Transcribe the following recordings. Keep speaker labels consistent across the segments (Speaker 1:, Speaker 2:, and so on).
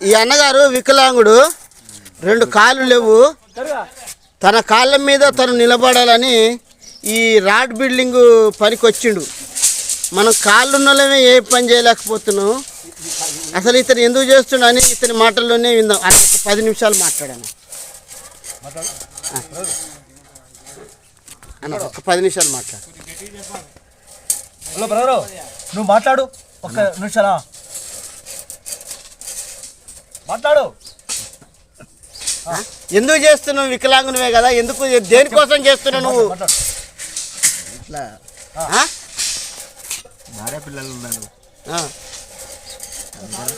Speaker 1: ఈ అన్నగారు వికలాంగుడు. రెండు కాళ్ళు లేవు. తన కాళ్ళ మీద తను నిలబడాలని ఈ రాడ్ బిల్డింగ్ పనికి వచ్చిండు మనం కాళ్ళున్నోళ్ళమే ఏ పని చేయలేకపోతున్నాం. అసలు ఇతను ఎందుకు చేస్తున్నా అని ఇతని మాటల్లోనే విందాం. అని ఒక పది నిమిషాలు మాట్లాడాను. అన్న ఒక పది నిమిషాలు మాట్లాడు.
Speaker 2: హలో బ్రదరు నువ్వు మాట్లాడు. ఒక్క నిమిషాలా? మాట్లాడు.
Speaker 1: ఎందుకు చేస్తున్నావు వికలాంగునివే కదా? ఎందుకు దేనికోసం చేస్తున్నావు నువ్వు?
Speaker 3: ఇట్లా? భార్య పిల్లలు ఉన్నారు.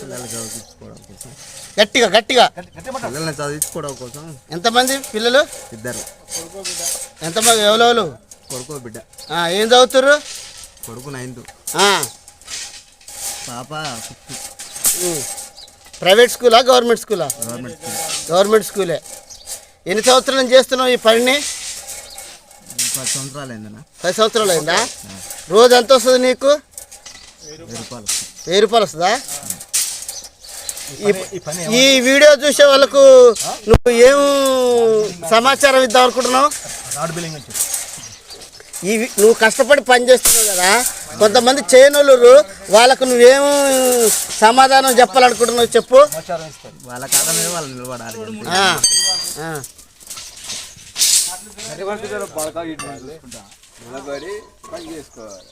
Speaker 3: పిల్లలు చదివించుకోవడం కోసం.
Speaker 1: గట్టిగా గట్టిగా.
Speaker 3: పిల్లల్ని చదివించుకోవడం కోసం.
Speaker 1: ఎంతమంది పిల్లలు?
Speaker 3: ఇద్దరు.
Speaker 1: ఎంతమంది ఎవరెవరు
Speaker 3: కొడుకు బిడ్డ.
Speaker 1: ఆ, ఏం చదువుతుర్రు?
Speaker 3: కొడుకు నైన్త్.
Speaker 1: ఆ,
Speaker 3: పాప ఫిఫ్త్.
Speaker 1: ప్రైవేట్ స్కూలా గవర్నమెంట్ స్కూలా?
Speaker 3: Government school.
Speaker 1: ఎన్ని సంవత్సరాలు చేస్తున్నావు ఈ పనిని?
Speaker 3: పది సంవత్సరాలు అయిందన్న
Speaker 1: పది సంవత్సరాలు అయిందా రోజు ఎంత వస్తుంది నీకు?
Speaker 3: వెయ్యి రూపాయలు
Speaker 1: వస్తుందా.
Speaker 2: ఈ
Speaker 1: వీడియో చూసే వాళ్ళకు నువ్వు ఏం సమాచారం ఇద్దాం అనుకుంటున్నావు?
Speaker 2: నుంచి
Speaker 1: ఈ నువ్వు కష్టపడి పని చేస్తున్నావు కదా కొంతమంది చేయనోళ్ళు వాళ్ళకు నువ్వేం సమాధానం చెప్పాలనుకుంటున్నావు చెప్పు.
Speaker 3: నిలబడాలి
Speaker 4: నిలబడి పని చేసుకోవాలి.